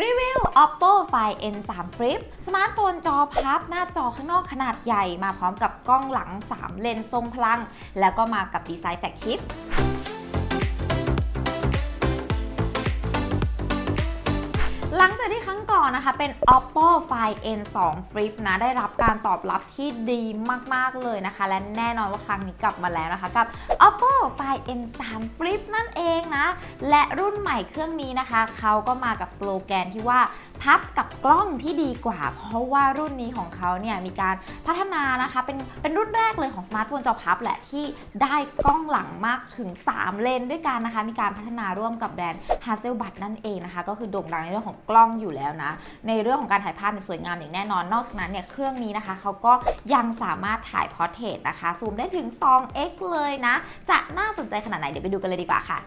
รีวิว Oppo Find N3 Flip สมาร์ทโฟนจอพับ หน้าจอข้างนอกขนาดใหญ่ มาพร้อมกับกล้องหลัง 3 เลนส์ทรงพลัง แล้วก็มากับดีไซน์แฟกชิป หลังจากที่ครั้งก่อนนะคะเป็น Oppo Find N2 Flip นะ ได้รับการตอบรับที่ดีมาก ๆ เลยนะคะ และแน่นอนว่าครั้งนี้กลับมาแล้วนะคะ กับ Oppo Find N3 Flip นั่นเองนะ และรุ่นใหม่เครื่องนี้นะคะ เขาก็มากับสโลแกนที่ว่า พับกับกล้องที่ดีกว่า เพราะว่ารุ่นนี้ของเขาเนี่ยมีการพัฒนานะคะ เป็นเป็นรุ่นแรกเลยของสมาร์ทโฟนจอพับแหละที่ได้กล้องหลังมากถึง 3 เลนด้วยกันนะคะ มีการพัฒนาร่วมกับแบรนด์ Hasselblad นั่นเองนะคะ ก็คือโด่งดังในเรื่องของกล้องอยู่แล้วนะ ในเรื่องของการถ่ายภาพเนี่ยสวยงามอย่างแน่นอน นอกจากนั้นเนี่ยเครื่องนี้นะคะเขาก็ยังสามารถถ่ายพอร์เทรตนะคะซูมได้ถึง 2x เลยนะ จะน่าสนใจขนาดไหนเดี๋ยวไปดูกันเลยดีกว่าค่ะ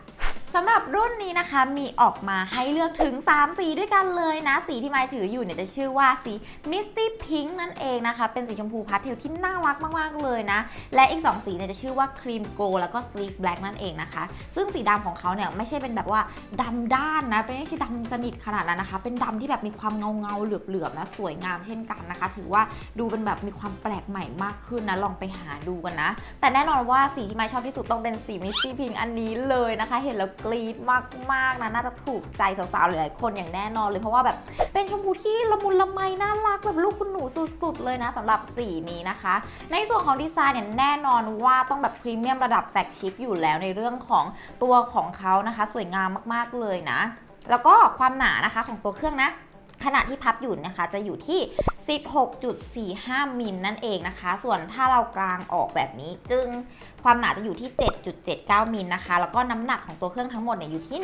สำหรับรุ่นนี้นะคะมีออกมาให้เลือกถึง 3 สีด้วยกันเลยนะ สีที่ไมายถืออยู่เนี่ยจะชื่อว่าสี Misty Pink นั่นเองนะคะ เป็นสีชมพูพาสเทลที่น่ารักมากๆเลยนะ และอีก 2 สีเนี่ยจะชื่อว่า Cream Gold แล้วก็ Sleek Black นั่นเองนะคะ ซึ่งสีดำของเขาเนี่ยไม่ใช่เป็นแบบว่าดำด้านนะ เป็นไม่ใช่ดำสนิทขนาดนั้นนะคะ เป็นดำที่แบบมีความเงาเงาเหลือบๆนะสวยงามเช่นกันนะคะ ถือว่าดูเป็นแบบมีความแปลกใหม่มากขึ้นนะลองไปหาดูกันนะ แต่แน่นอนว่าสีที่ไมายชอบที่สุดต้องเป็นสี Misty Pink อันนี้เลยนะคะ เห็นแล้วกรี๊ดมากๆนะน่าจะถูกใจสาวๆหลายๆคนอย่างแน่นอนเลยเพราะว่าแบบเป็นชมพูที่ละมุนละไมน่ารักแบบลูกคุณหนูสุดๆเลยนะสำหรับสีนี้นะคะ ในส่วนของดีไซน์เนี่ยแน่นอนว่าต้องแบบพรีเมียมระดับแฟกชิพอยู่แล้วในเรื่องของตัวของเขานะคะ สวยงามมากๆเลยนะ แล้วก็ความหนานะคะของตัวเครื่องนะขณะที่พับอยู่นะคะจะอยู่ที่ 16.45 มิลนั่นเองนะคะ ส่วนถ้าเรากลางออกแบบนี้ จึงความหนาจะอยู่ที่ 7.79 มิลนะคะ แล้วก็น้ำหนักของตัวเครื่องทั้งหมดเนี่ยอยู่ที่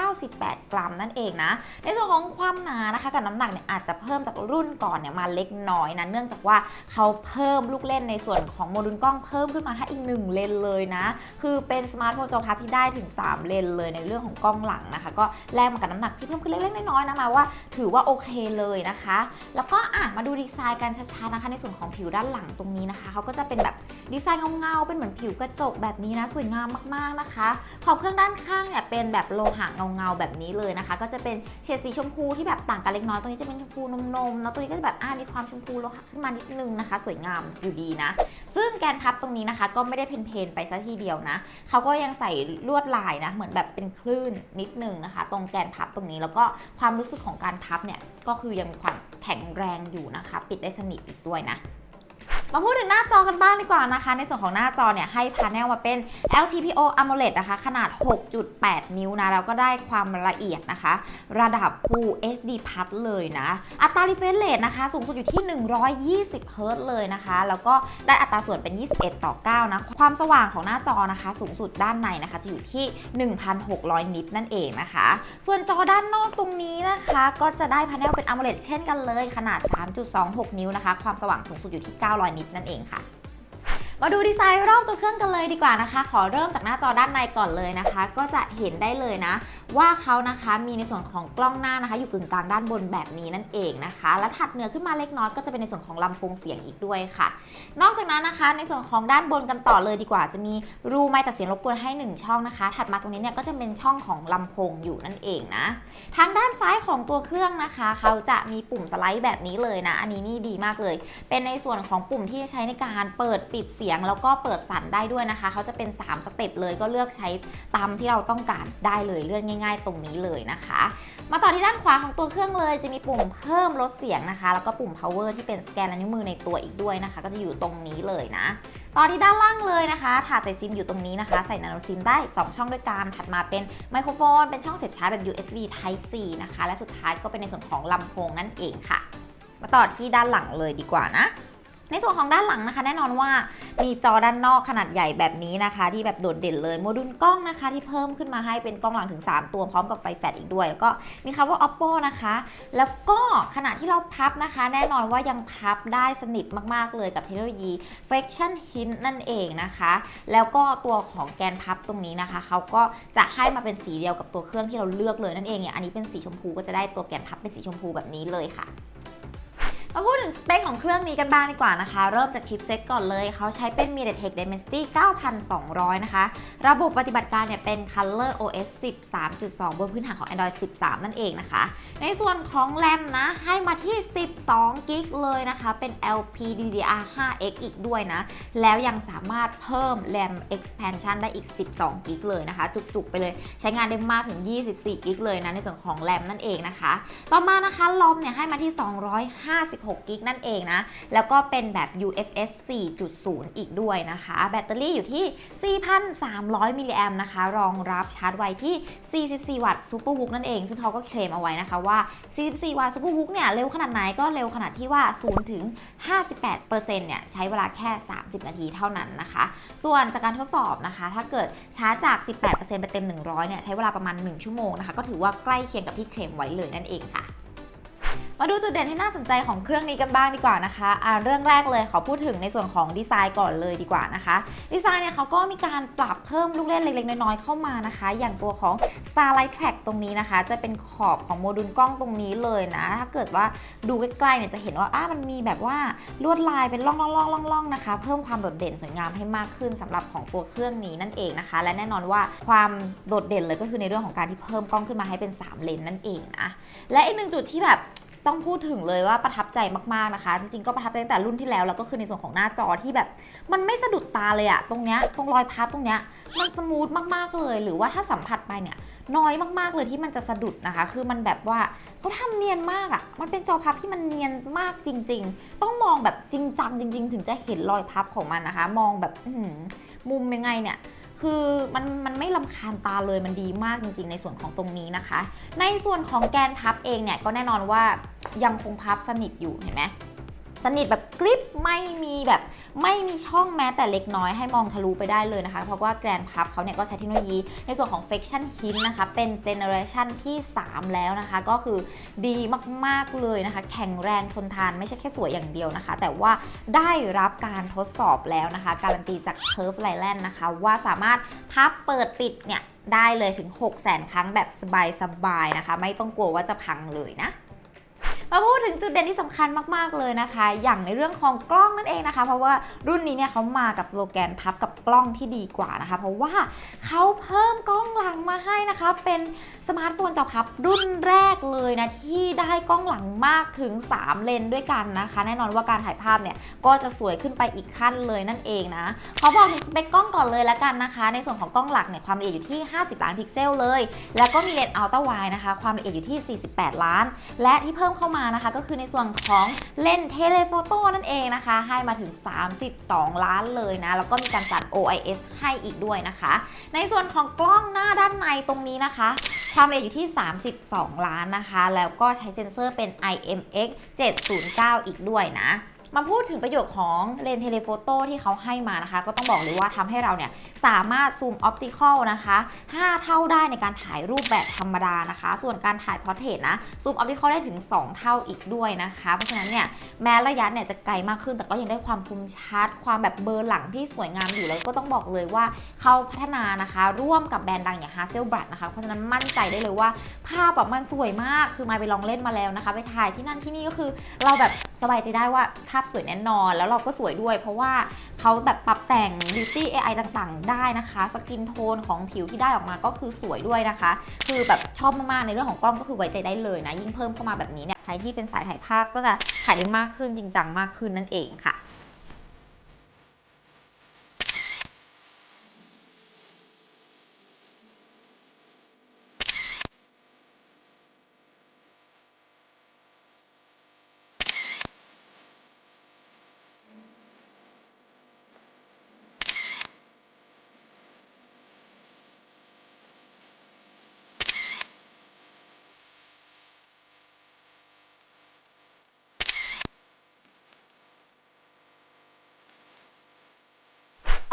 198 กรัมนั่นเองนะ ในส่วนของความหนานะคะกับน้ำหนักเนี่ยอาจจะเพิ่มจากรุ่นก่อนเนี่ยมาเล็กน้อยนะ เนื่องจากว่าเขาเพิ่มลูกเล่นในส่วนของโมดูลกล้องเพิ่มขึ้นมาให้อีก 1 เลนเลยนะ คือเป็นสมาร์ทโฟนจอพับที่ได้ถึง 3 เลนเลยในเรื่องของกล้องหลังนะคะ ก็แลกมากับน้ำหนักที่เพิ่มขึ้นเล็กๆน้อยๆนะมาว่า ถือว่าโอเคเลยนะคะ แล้วก็อะมาดูดีไซน์กันชัดๆนะคะ ในส่วนของผิวด้านหลังตรงนี้นะคะเขาก็จะเป็นแบบดีไซน์เงาๆเป็นเหมือนผิวกระจกแบบนี้นะสวยงามมากๆนะคะขอบเครื่องด้านข้างเนี่ยเป็นแบบโลหะเงาๆแบบนี้เลยนะคะ ก็จะเป็นเฉดสีชมพูที่แบบต่างกันเล็กน้อยตรงนี้จะเป็นชมพูนมๆแล้วตัวนี้ก็จะแบบอ่ามีความชมพูโลหะขึ้นมานิดนึงนะคะ สวยงามอยู่ดีนะ ซึ่งแกนพับตรงนี้นะคะ ก็ไม่ได้เพนๆไปซะทีเดียวนะเขาก็ยังใส่ลวดลายนะ เหมือนแบบเป็นคลื่นนิดนึงนะคะ ตรงแกนพับตรงนี้แล้วก็ความรู้สึกของการพับเนี่ยก็คือยังมีความ แข็งแรงอยู่นะคะ ปิดได้สนิทอีกด้วยนะ มาพูดถึงหน้าจอกันบ้างดีกว่านะคะ ในส่วนของหน้าจอเนี่ยให้พาเนลมาเป็น LTPO AMOLED นะคะ ขนาด 6.8 นิ้วนะแล้วก็ได้ความละเอียดนะคะ ระดับ Full HD Plus เลยนะ อัตรา refresh rate นะคะ สูงสุดอยู่ที่ 120 Hz เลยนะคะ แล้วก็ได้อัตราส่วนเป็น 21 ต่อ 9 นะ ความสว่างของหน้าจอนะคะ สูงสุดด้านในนะคะ จะอยู่ที่ 1,600 นิตนั่นเองนะคะ ส่วนจอด้านนอกตรงนี้นะคะ ก็จะได้พาเนลเป็น AMOLED เช่นกันเลย ขนาด 3.26 นิ้วนะคะ ความสว่างสูงสุดอยู่ที่ 900 นิตนั่นเองค่ะ มาดูดีไซน์รอบตัวเครื่องกันเลยดีกว่านะคะ ขอเริ่มจากหน้าจอด้านในก่อนเลยนะคะ ก็จะเห็นได้เลยนะ ว่าเขานะคะมีในส่วนของกล้องหน้านะคะ อยู่กึ่งกลางด้านบนแบบนี้นั่นเองนะคะ และถัดเหนือขึ้นมาเล็กน้อยก็จะเป็นในส่วนของลำโพงเสียงอีกด้วยค่ะ นอกจากนั้นนะคะในส่วนของด้านบนกันต่อเลยดีกว่า จะมีรูไมค์ตัดเสียงรบกวนให้ 1 ช่องนะคะ ถัดมาตรงนี้เนี่ยก็จะเป็นช่องของลำโพงอยู่นั่นเองนะทางด้านซ้ายของตัวเครื่องนะคะ เขาจะมีปุ่มสไลด์แบบนี้เลยนะ อันนี้นี่ดีมากเลย เป็นในส่วนของปุ่มที่ใช้ในการเปิดปิดเสียงแล้วก็เปิดสั่นได้ด้วยนะคะ เขาจะเป็น 3 สเต็ปเลยก็เลือกใช้ตามที่เราต้องการได้เลยเลื่อนง่าย ๆ ตรงนี้เลยนะคะ มาต่อที่ด้านขวาของตัวเครื่องเลย จะมีปุ่มเพิ่มลดเสียงนะคะ แล้วก็ปุ่ม power ที่เป็นสแกนนิ้วมือในตัวอีกด้วยนะคะ ก็จะอยู่ตรงนี้เลยนะต่อที่ด้านล่างเลยนะคะ ถาดใส่ซิมอยู่ตรงนี้นะคะ ใส่นาโนซิมได้ 2 ช่องด้วยกันถัดมาเป็นไมโครโฟน เป็นช่องเสียบชาร์จแบบ USB Type C นะคะ และสุดท้ายก็เป็นในส่วนของลำโพงนั่นเองค่ะ มาต่อที่ด้านหลังเลยดีกว่านะ ในส่วนของด้านหลังนะคะ แน่นอนว่ามีจอด้านนอกขนาดใหญ่แบบนี้นะคะ ที่แบบโดดเด่นเลยโมดูลกล้องนะคะ ที่เพิ่มขึ้นมาให้เป็นกล้องหลังถึง 3 ตัวพร้อมกับไฟแฟลชอีกด้วย แล้วก็มีคำว่า oppo นะคะ แล้วก็ขณะที่เราพับนะคะ แน่นอนว่ายังพับได้สนิทมากๆเลยกับเทคโนโลยี friction hint นั่นเองนะคะ แล้วก็ตัวของแกนพับตรงนี้นะคะเขาก็จะให้มาเป็นสีเดียวกับตัวเครื่องที่เราเลือกเลยนั่นเองเนี่ยอันนี้เป็นสีชมพูก็จะได้ตัวแกนพับเป็นสีชมพูแบบนี้เลยค่ะ มาพูดถึงสเปคของเครื่องนี้กันบ้างดีกว่านะคะ เริ่มจากชิปเซ็ตก่อนเลยเขาใช้เป็น MediaTek Dimensity 9200 นะคะ ระบบปฏิบัติการเนี่ยเป็น Color OS 13.2 บนพื้นฐานของ Android 13 นั่นเองนะคะ ในส่วนของแรมนะ ให้มาที่ 12กิกเลยนะคะ เป็น LPDDR5X อีกด้วยนะ แล้วยังสามารถเพิ่มแรม expansion ได้อีก 12กิกเลยนะคะ จุกๆ ไปเลย ใช้งานได้มากถึง 24กิกเลยนะ ในส่วนของแรมนั่นเองนะคะ ต่อมานะคะลอมเนี่ยให้มาที่ 250 256กิกนั่นเองนะ แล้วก็เป็นแบบ UFS 4.0 อีกด้วยนะคะ แบตเตอรี่อยู่ที่ 4,300 มิลลิแอมนะคะ รองรับชาร์จไวที่ 44 วัตต์ซูเปอร์วุกนั่นเอง ซึ่งเขาก็เคลมเอาไว้นะคะว่า 44 วัตต์ซูเปอร์วุกเนี่ย เร็วขนาดไหนก็เร็วขนาดที่ว่า 0 ถึง 58%เนี่ย ใช้เวลาแค่ 30 นาทีเท่านั้นนะคะ ส่วนจากการทดสอบนะคะ ถ้าเกิดชาร์จจาก 18%ไปเต็ม 100 เนี่ย ใช้เวลาประมาณ 1 ชั่วโมงนะคะ ก็ถือว่าใกล้เคียงกับที่เคลมไว้เลยนั่นเองค่ะ มาดูจุดเด่นที่น่าสนใจของเครื่องนี้กันบ้างดีกว่านะคะอ่าเรื่องแรกเลยขอพูดถึงในส่วนของดีไซน์ก่อนเลยดีกว่านะคะ ดีไซน์เนี่ยเขาก็มีการปรับเพิ่มลูกเล่นเล็กๆ น้อยๆ เข้ามานะคะ อย่างตัวของ Starlight Track ตรงนี้นะคะ จะเป็นขอบของโมดูลกล้องตรงนี้เลยนะ ถ้าเกิดว่าดูใกล้ๆเนี่ยจะเห็นว่าอ้ามันมีแบบว่าลวดลายเป็นล่องๆๆๆๆนะคะ เพิ่มความโดดเด่นสวยงามให้มากขึ้นสำหรับของตัวเครื่องนี้นั่นเองนะคะ และแน่นอนว่าความโดดเด่นเลยก็คือในเรื่องของการที่เพิ่มกล้องขึ้นมาให้เป็น 3 เลนส์นั่นเองนะและอีกหนึ่งจุดที่แบบ ต้องพูดถึงเลยว่าประทับใจมากๆนะคะ จริงๆก็ประทับใจตั้งแต่รุ่นที่แล้วแล้วก็คือในส่วนของหน้าจอที่แบบ มันไม่สะดุดตาเลยอะตรงเนี้ยตรงรอยพับตรงเนี้ยมันสมูทมากๆเลย หรือว่าถ้าสัมผัสไปเนี่ยน้อยมากๆเลยที่มันจะสะดุดนะคะ คือมันแบบว่าเขาทำเนียนมากอะมันเป็นจอพับที่มันเนียนมากจริง ๆ ต้องมองแบบจริงจังจริง ๆ ถึงจะเห็นรอยพับของมันนะคะ มองแบบมุมยังไงเนี่ย คือมันมันไม่ลำคาญตาเลยมันดีมากจริงๆ ในส่วนของตรงนี้นะคะ ในส่วนของแกนพับเองเนี่ยก็แน่นอนว่ายังคงพับสนิทอยู่เห็นไหม สนิทแบบกริปไม่มีแบบไม่มีช่องแม้แต่เล็กน้อยให้มองทะลุไปได้เลยนะคะ เพราะว่าแกรนพับเขาเนี่ยก็ใช้เทคโนโลยีในส่วนของ Friction Hint นะคะ เป็นเจเนอเรชันที่ 3 แล้วนะคะ ก็คือดีมากๆเลยนะคะ แข็งแรงทนทานไม่ใช่แค่สวยอย่างเดียวนะคะ แต่ว่าได้รับการทดสอบแล้วนะคะ การันตีจาก Curve l i l a n d นะคะ ว่าสามารถพับเปิดปิดเนี่ยได้เลยถึง 6 0 0 0 0 0 ครั้งแบบสบายๆนะคะ ไม่ต้องกลัวว่าจะพังเลยนะ มาพูดถึงจุดเด่นที่สำคัญมากๆเลยนะคะ อย่างในเรื่องของกล้องนั่นเองนะคะ เพราะว่ารุ่นนี้เนี่ยเขามากับสโลแกนพับกับกล้องที่ดีกว่านะคะ เพราะว่าเขาเพิ่มกล้องหลังมาให้นะคะ เป็นสมาร์ทโฟนจอพับรุ่นแรกเลยนะที่ได้กล้องหลังมากถึง 3 เลนด้วยกันนะคะ แน่นอนว่าการถ่ายภาพเนี่ยก็จะสวยขึ้นไปอีกขั้นเลยนั่นเองนะขอบอกถึงสเปคกล้องก่อนเลยแล้วกันนะคะ ในส่วนของกล้องหลักเนี่ยความละเอียดอยู่ที่ 50 ล้านพิกเซลเลย แล้วก็มีเลนส์อัลตร้าไวนะคะ ความละเอียดอยู่ที่ 48 ล้าน และที่เพิ่มเข้ามานะคะ ก็คือในส่วนของเลนเทเลโฟโต้นั่นเองนะคะ ให้มาถึง 32 ล้านเลยนะ แล้วก็มีการจัด OIS ให้อีกด้วยนะคะ ในส่วนของกล้องหน้าด้านในตรงนี้นะคะ ความละเอียดอยู่ที่ 32 ล้านนะคะ แล้วก็ใช้เซ็นเซอร์เป็น IMX 709 อีกด้วยนะ มาพูดถึงประโยชน์ของเลนส์เทเลโฟโต้ที่เขาให้มานะคะ ก็ต้องบอกเลยว่าทำให้เราเนี่ยสามารถซูมออปติคอลนะคะ 5 เท่าได้ในการถ่ายรูปแบบธรรมดานะคะ ส่วนการถ่ายพอร์เทรตนะซูมออปติคอลได้ถึง 2 เท่าอีกด้วยนะคะ เพราะฉะนั้นเนี่ยแม้ระยะเนี่ยจะไกลมากขึ้น แต่ก็ยังได้ความคมชัด ความแบบเบอร์หลังที่สวยงามอยู่แล้วก็ต้องบอกเลยว่าเขาพัฒนานะคะ ร่วมกับแบรนด์ดังอย่าง Hasselblad นะคะ เพราะฉะนั้นมั่นใจได้เลยว่าภาพแบบมันสวยมากคือมาไปลองเล่นมาแล้วนะคะ ไปถ่ายที่นั่นที่นี่ก็คือเราแบบสบายใจได้ว่าภาพสวยแน่นอน แล้วเราก็สวยด้วย เพราะว่าเขาแบบปรับแต่ง beauty AI ต่างๆ ได้นะคะ สกินโทนของผิวที่ได้ออกมาก็คือสวยด้วยนะคะ คือแบบชอบมากๆ ในเรื่องของกล้องก็คือไว้ใจได้เลยนะ ยิ่งเพิ่มเข้ามาแบบนี้เนี่ย ใครที่เป็นสายถ่ายภาพก็จะถ่ายได้มากขึ้นจริงจังมากขึ้นนั่นเองค่ะ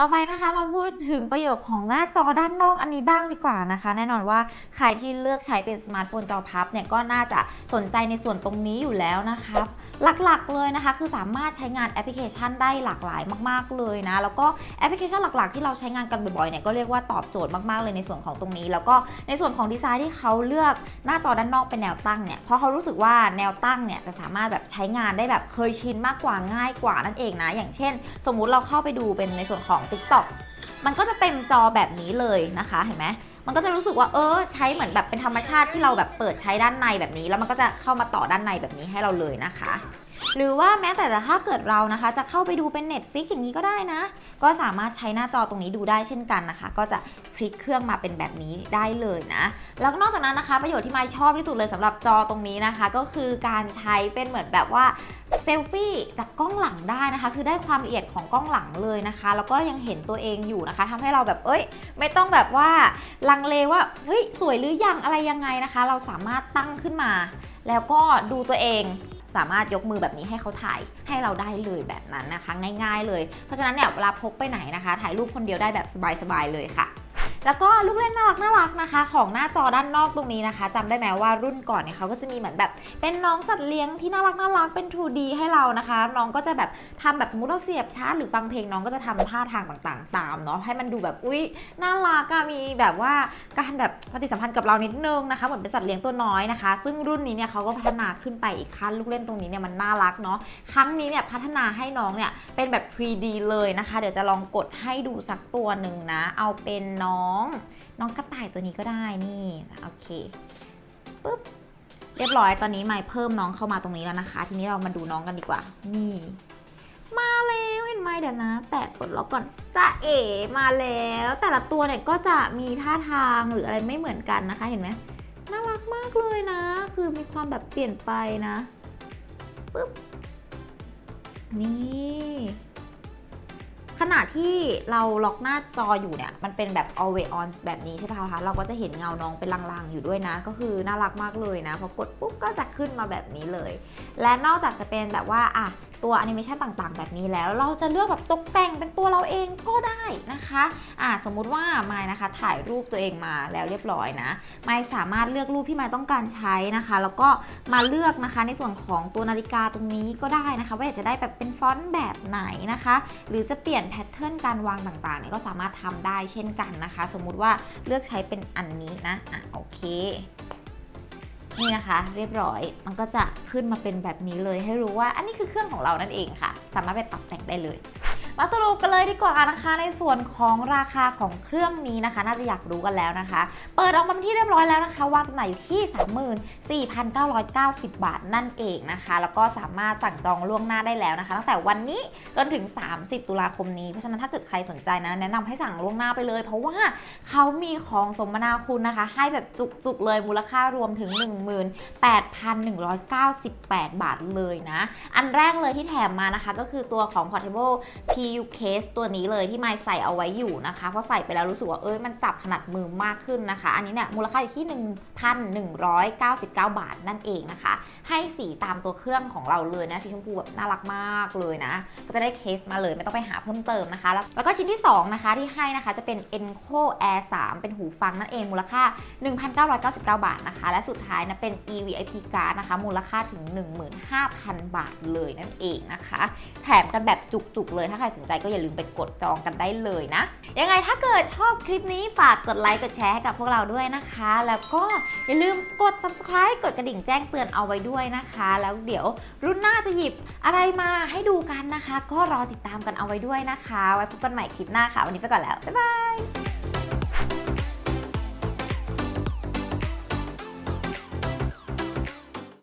ต่อไปนะคะมาพูดถึงประโยชน์ของหน้าจอด้านนอกอันนี้บ้างดีกว่านะคะ แน่นอนว่าใครที่เลือกใช้เป็นสมาร์ทโฟนจอพับเนี่ยก็น่าจะสนใจในส่วนตรงนี้อยู่แล้วนะคะหลักๆเลยนะคะคือสามารถใช้งานแอปพลิเคชันได้หลากหลายมากๆเลยนะ แล้วก็แอปพลิเคชันหลักๆ ที่เราใช้งานกันบ่อยๆเนี่ยก็เรียกว่าตอบโจทย์มากๆเลยในส่วนของตรงนี้ แล้วก็ในส่วนของดีไซน์ที่เขาเลือกหน้าจอด้านนอกเป็นแนวตั้งเนี่ยเพราะเขารู้สึกว่าแนวตั้งเนี่ยจะสามารถแบบใช้งานได้แบบเคยชินมากกว่าง่ายกว่านั่นเองนะ อย่างเช่น สมมุติเราเข้าไปดูเป็นในส่วนของ TikTok มันก็จะเต็มจอแบบนี้เลยนะคะ เห็นไหมมันก็จะรู้สึกว่าเออใช้เหมือนแบบเป็นธรรมชาติที่เราแบบเปิดใช้ด้านในแบบนี้ แล้วมันก็จะเข้ามาต่อด้านในแบบนี้ให้เราเลยนะคะ หรือว่าแม้แต่ถ้าเกิดเรานะคะ จะเข้าไปดูเป็น Netflix อย่างนี้ก็ได้นะ ก็สามารถใช้หน้าจอตรงนี้ดูได้เช่นกันนะคะ ก็จะพลิกเครื่องมาเป็นแบบนี้ได้เลยนะ แล้วก็นอกจากนั้นนะคะ ประโยชน์ที่ไม่ชอบที่สุดเลยสำหรับจอตรงนี้นะคะ ก็คือการใช้เป็นเหมือนแบบว่าเซลฟี่จากกล้องหลังได้นะคะ คือได้ความละเอียดของกล้องหลังเลยนะคะ แล้วก็ยังเห็นตัวเองอยู่นะคะทำให้เราแบบเอ้ย ไม่ต้องแบบว่าลังเลว่าเฮ้ยสวยหรือยังอะไรยังไงนะคะ เราสามารถตั้งขึ้นมา แล้วก็ดูตัวเองสามารถยกมือแบบนี้ให้เขาถ่ายให้เราได้เลยแบบนั้นนะคะ ง่าย ๆ เลย เพราะฉะนั้นเนี่ยเวลาพกไปไหนนะคะ ถ่ายรูปคนเดียวได้แบบสบายๆเลยค่ะ แล้วก็ลูกเล่นน่ารักน่ารักนะคะ ของหน้าจอด้านนอกตรงนี้นะคะจำได้ไหมว่ารุ่นก่อนเนี่ยเขาก็จะมีเหมือนแบบ เป็นน้องสัตว์เลี้ยงที่น่ารักน่ารักเป็น 2D ให้เรานะคะ น้องก็จะแบบทำแบบสมมติเราเสียบชาร์จหรือฟังเพลงน้องก็จะทำท่าทางต่าง ๆ ตามเนาะให้มันดูแบบอุ๊ยน่ารักอะมีแบบว่าการแบบปฏิสัมพันธ์กับเรานิดนึงนะคะเหมือนเป็นสัตว์เลี้ยงตัวน้อยนะคะ ซึ่งรุ่นนี้เนี่ยเขาก็พัฒนาขึ้นไปอีกขั้นลูกเล่นตรงนี้เนี่ยมันน่ารักเนาะครั้งนี้เนี่ยพัฒนาให้น้องเนี่ยเป็นแบบ 3D เลยนะคะ เดี๋ยวจะลองกดให้ดูสักตัวหนึ่งนะ เอาเป็นน้องน้องกระต่ายตัวนี้ก็ได้นี่โอเคปุ๊บเรียบร้อยตอนนี้ไม่เพิ่มน้องเข้ามาตรงนี้แล้วนะคะ ทีนี้เรามาดูน้องกันดีกว่า นี่ มาแล้วเห็นไหมเดี๋ยวนะ แตะกดล็อกก่อนจะเอ๋มาแล้ว แต่ละตัวเนี่ยก็จะมีท่าทางหรืออะไรไม่เหมือนกันนะคะเห็นไหมน่ารักมากเลยนะ คือมีความแบบเปลี่ยนไปนะปุ๊บนี่ ขณะที่เราล็อกหน้าจออยู่เนี่ย มันเป็นแบบ always on แบบนี้ใช่ไหมคะ เราก็จะเห็นเงาน้องเป็นลางๆ อยู่ด้วยนะ ก็คือน่ารักมากเลยนะ พอกดปุ๊บก็จะขึ้นมาแบบนี้เลย และนอกจากจะเป็นแบบว่าอะตัวแอนิเมชันต่างๆ แบบนี้แล้ว เราจะเลือกแบบตกแต่งเป็นตัวเราเองก็ได้นะคะอะสมมุติว่าไมายนะคะ ถ่ายรูปตัวเองมาแล้วเรียบร้อยนะไมายสามารถเลือกรูปที่ไมายต้องการใช้นะคะ แล้วก็มาเลือกนะคะในส่วนของตัวนาฬิกาตรงนี้ก็ได้นะคะ ว่าอยากจะได้แบบเป็นฟอนต์แบบไหนนะคะ หรือจะเปลี่ยนแพทเทิร์นการวางต่างๆเนี่ยก็สามารถทำได้เช่นกันนะคะ สมมุติว่าเลือกใช้เป็นอันนี้นะอะโอเคนี่นะคะเรียบร้อยมันก็จะขึ้นมาเป็นแบบนี้เลยให้รู้ว่าอันนี้คือเครื่องของเรานั่นเองค่ะ สามารถไปปรับแต่งได้เลย มาสรุปกันเลยดีกว่านะคะ ในส่วนของราคาของเครื่องนี้นะคะ น่าจะอยากรู้กันแล้วนะคะ เปิดออกมาเป็นที่เรียบร้อยแล้วนะคะวางจำหน่ายอยู่ที่ 34,990 บาทนั่นเองนะคะ แล้วก็สามารถสั่งจองล่วงหน้าได้แล้วนะคะตั้งแต่วันนี้จนถึง 30 ตุลาคมนี้ เพราะฉะนั้นถ้าเกิดใครสนใจนะแนะนำให้สั่งล่วงหน้าไปเลย เพราะว่าเขามีของสมนาคุณนะคะ ให้แบบจุกๆเลยมูลค่ารวมถึง 18,198 บาทเลยนะ อันแรกเลยที่แถมมานะคะ ก็คือตัวของ portable U case ตัวนี้เลยที่ไมค์ใส่เอาไว้อยู่นะคะเพราะใส่ไปแล้วรู้สึกว่าเอ้ยมันจับถนัดมือมากขึ้นนะคะ อันนี้เนี่ยมูลค่าอยู่ที่ 1,199 บาทนั่นเองนะคะ ให้สีตามตัวเครื่องของเราเลยนะสีชมพูแบบน่ารักมากเลยนะ ก็จะได้เคสมาเลยไม่ต้องไปหาเพิ่มเติมนะคะ แล้วแล้วก็ชิ้นที่ 2 นะคะที่ให้นะคะจะเป็น Enco Air 3 เป็นหูฟังนั่นเองมูลค่า 1,999 บาทนะคะ และสุดท้ายนะเป็น EVIP card นะคะมูลค่าถึง 15,000 บาทเลยนั่นเองนะคะ แถมกันแบบจุกๆเลยถ้าใครสนใจก็อย่าลืมไปกดจองกันได้เลยนะ ยังไงถ้าเกิดชอบคลิปนี้ฝากกดไลค์กดแชร์ให้กับพวกเราด้วยนะคะ แล้วก็อย่าลืมกด subscribe กดกระดิ่งแจ้งเตือนเอาไว้ด้วยนะคะ แล้วเดี๋ยวรุ่นหน้าจะหยิบอะไรมาให้ดูกันนะคะ ก็รอติดตามกันเอาไว้ด้วยนะคะ ไว้พบกันใหม่คลิปหน้าค่ะ วันนี้ไปก่อนแล้วบ๊ายบาย